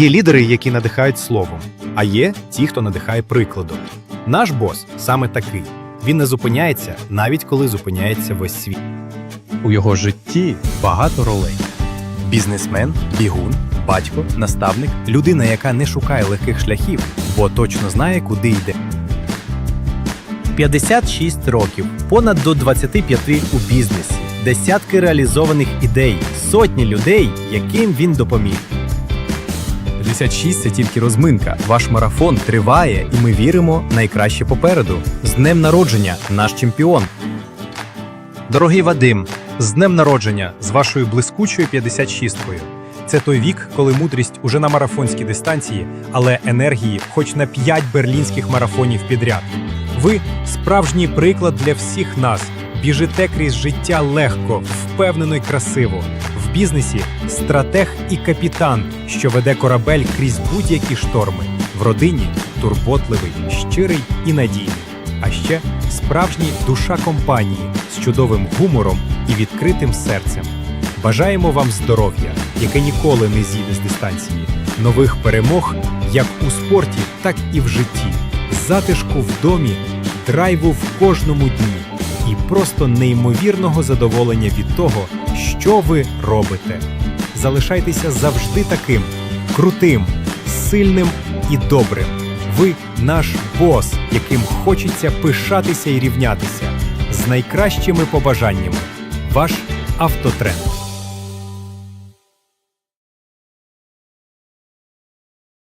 Є лідери, які надихають словом, а є ті, хто надихає прикладом. Наш бос саме такий. Він не зупиняється, навіть коли зупиняється весь світ. У його житті багато ролей. Бізнесмен, бігун, батько, наставник, людина, яка не шукає легких шляхів, бо точно знає, куди йде. 56 років, понад до 25 у бізнесі, десятки реалізованих ідей, сотні людей, яким він допоміг. 56 – це тільки розминка. Ваш марафон триває, і ми віримо найкраще попереду. З днем народження, наш чемпіон. Дорогий Вадим, з днем народження з вашою блискучою 56-кою. Це той вік, коли мудрість уже на марафонській дистанції, але енергії хоч на 5 берлінських марафонів підряд. Ви справжній приклад для всіх нас. Біжите крізь життя легко, впевнено й красиво. Бізнесі стратег і капітан, що веде корабель крізь будь-які шторми. В родині турботливий, щирий і надійний. А ще справжній душа компанії з чудовим гумором і відкритим серцем. Бажаємо вам здоров'я, яке ніколи не зійде з дистанції, нових перемог як у спорті, так і в житті, затишку в домі, драйву в кожному дні і просто неймовірного задоволення від того, що ви робите. Залишайтеся завжди таким крутим, сильним і добрим. Ви наш бос, яким хочеться пишатися і рівнятися. З найкращими побажаннями. Ваш автотренд.